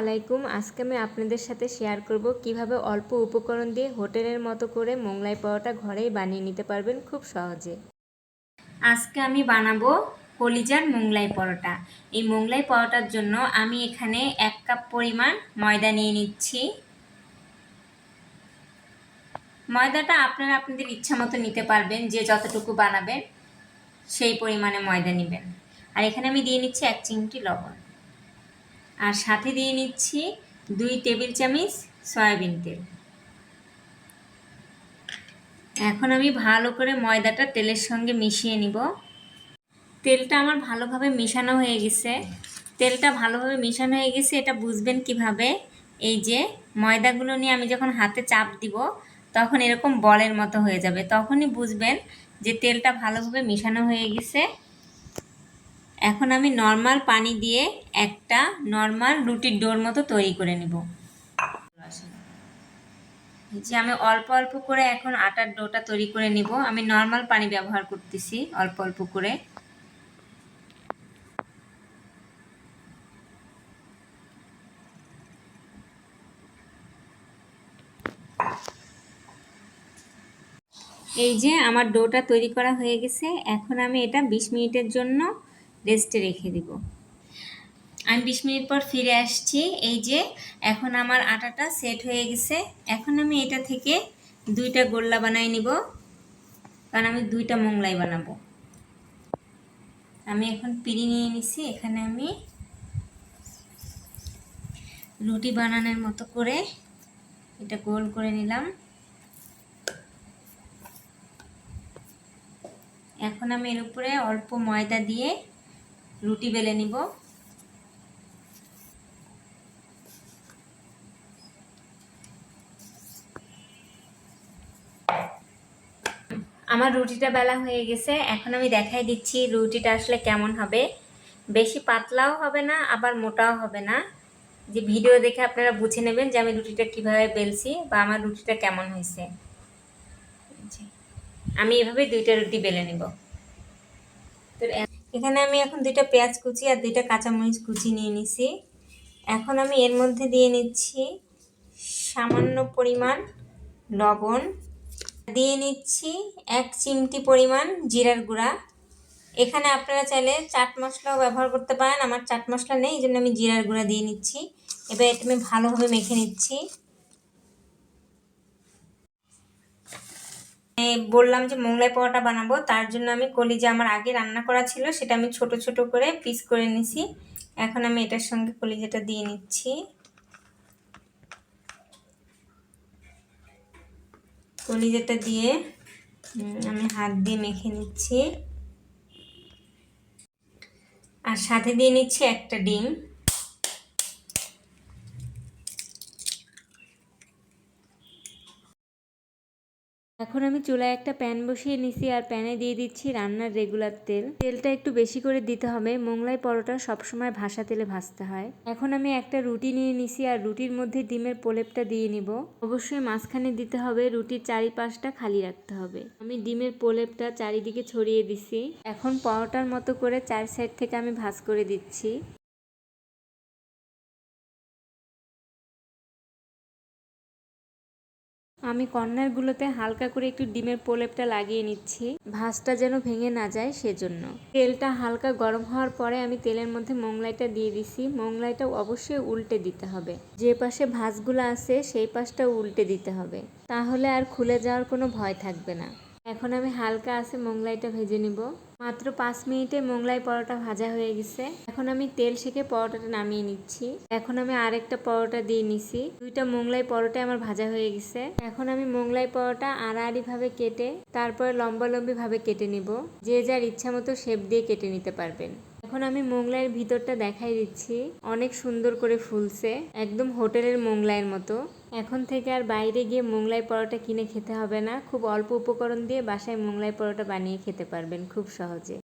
আলাইকুম আজকে আমি আপনাদের সাথে শেয়ার করব কীভাবে অল্প উপকরণ দিয়ে হোটেলের মতো করে মোংলাই পরোটা ঘরেই বানিয়ে নিতে পারবেন খুব সহজে। আজকে আমি বানাবো কলিজার মোংলাই পরোটা। এই মোংলাই পরোটার জন্য আমি এখানে এক কাপ পরিমাণ ময়দা নিয়ে নিচ্ছি। ময়দাটা আপনারা আপনাদের ইচ্ছা মতো নিতে পারবেন, যে যতটুকু বানাবেন সেই পরিমাণে ময়দা নেবেন। আর এখানে আমি দিয়ে নিচ্ছি এক চিমটি লবণ। আর সাথে দিয়ে নিচ্ছি দুই টেবিল চামচ সয়াবিন তেল। এখন আমি ভালো করে ময়দাটা তেলের সঙ্গে মিশিয়ে নিব। তেলটা আমার ভালোভাবে মেশানো হয়ে গেছে। তেলটা ভালোভাবে মেশানো হয়ে গেছে, এটা বুঝবেন কীভাবে? এই যে ময়দাগুলো নিয়ে আমি যখন হাতে চাপ দিব, তখন এরকম বলের মতো হয়ে যাবে। তখনই বুঝবেন যে তেলটা ভালোভাবে মেশানো হয়ে গেছে। এখন আমি নর্মাল পানি দিয়ে একটা নর্মাল রুটির ডোর মতো তৈরি করে নেব। যে আমি অল্প অল্প করে এখন আটার ডোটা তৈরি করে নিব। আমি নর্মাল পানি ব্যবহার করতেছি অল্প অল্প করে। এই যে আমার ডোটা তৈরি করা হয়ে গেছে। এখন আমি এটা বিশ মিনিটের জন্য রেস্টে রেখে দিব। আমি বিশ মিনিট পর ফিরে আসছি। এই যে, এখন আমার আটাটা সেট হয়ে গেছে। এখন আমি এটা থেকে দুইটা গোল্লা বানাই নিব। কারণ আমি দুইটা মোংলাই বানাবো। আমি এখন পিড়ি নিয়ে নিছি। এখানে আমি রুটি বানানোর মতো করে এটা গোল করে নিলাম। এখন আমি এর উপরে অল্প ময়দা দিয়ে রুটি বেলে নিব। আমার রুটিটা বেলা হয়ে গেছে। এখন আমি দেখাই দিচ্ছি রুটিটা আসলে কেমন হবে। বেশি পাতলাও হবে না, আবার মোটাও হবে না। যে ভিডিও দেখে আপনারা বুঝে নেবেন যে আমি রুটিটা কীভাবে বেলছি বা আমার রুটিটা কেমন হয়েছে। আমি এভাবে দুইটা রুটি বেলে নেব। তো এখানে আমি এখন দুইটা পেঁয়াজ কুচি আর দুইটা কাঁচামরিচ কুচি নিয়ে নিছি। এখন আমি এর মধ্যে দিয়ে নিচ্ছি সামান্য পরিমাণ লবণ। দিয়ে নিচ্ছি এক চিমটি পরিমাণ জিরার গুঁড়া। এখানে আপনারা চাইলে চাট মশলাও ব্যবহার করতে পারেন, আমার চাট মশলা নেই, এই জন্য আমি জিরার গুঁড়া দিয়ে নিচ্ছি। এবার এটা আমি ভালোভাবে মেখে নিচ্ছি। বললাম যে মোংলাই পরোটা বানাবো, তার জন্য আমি কলিজা আমার আগে রান্না করা ছিল সেটা আমি ছোট ছোট করে পিস করে নিছি। এখন আমি এটার সঙ্গে কলিজাটা দিয়ে নিচ্ছি। কলিজাটা দিয়ে আমি হাত দিয়ে মেখে নিচ্ছি। আর সাথে দিয়ে নিচ্ছি একটা ডিম। এখন আমি চুলায় একটা প্যান বসিয়ে নিছি আর প্যানে দিয়ে দিচ্ছি রান্নার রেগুলার তেল। তেলটা একটু বেশি করে দিতে হবে, মোংলাই পরোটা সবসময় ভাসা তেলে ভাজতে হয়। এখন আমি একটা রুটি নিয়ে নিছি আর রুটির মধ্যে ডিমের প্রলেপটা দিয়ে নিব। অবশ্যই মাঝখানে দিতে হবে, রুটির চারিপাশটা খালি রাখতে হবে। আমি ডিমের প্রলেপটা চারিদিকে ছড়িয়ে দিছি। এখন পরোটার মতো করে চার সাইড থেকে আমি ভাজ করে দিচ্ছি। আমি কর্নারগুলোতে হালকা করে একটু ডিমের প্রলেপটা লাগিয়ে নিচ্ছি। ভাজটা যেন ভেঙে না যায় সেজন্য। তেলটা হালকা গরম হওয়ার পরে আমি তেলের মধ্যে মোংলাইটা দিয়ে দিছি। মোংলাইটা অবশ্যই উল্টে দিতে হবে। যে পাশে ভাজগুলো আছে, সেই পাশটা উল্টে দিতে হবে। তাহলে আর খুলে যাওয়ার কোনো ভয় থাকবে না। এখন আমি হালকা আছে মোংলাইটা ভেজে নিব। মাত্র পাঁচ মিনিটে মোংলাই পরোটা ভাজা হয়ে গেছে। এখন আমি তেল শেখে পরোটাটা নামিয়ে নিচ্ছি। এখন আমি আরেকটা পরোটা দিয়ে নিছি। দুইটা মোংলাই পরোটা আমার ভাজা হয়ে গেছে। এখন আমি মোংলাই পরোটা আড়াআড়িভাবে কেটে, তারপরে লম্বা লম্বি ভাবে কেটে নিব। যে যার ইচ্ছা মতো শেপ দিয়ে কেটে নিতে পারবেন। এখন আমি মোংলাইয়ের ভিতরটা দেখাই দিচ্ছি। অনেক সুন্দর করে ফুলছে। একদম হোটেলের মোংলাইয়ের মতো। এখন থেকে আর বাইরে গিয়ে মোংলাই পরোটা কিনে খেতে হবে না। খুব অল্প উপকরণ দিয়ে বাসায় মোংলাই পরোটা বানিয়ে খেতে পারবেন খুব সহজে।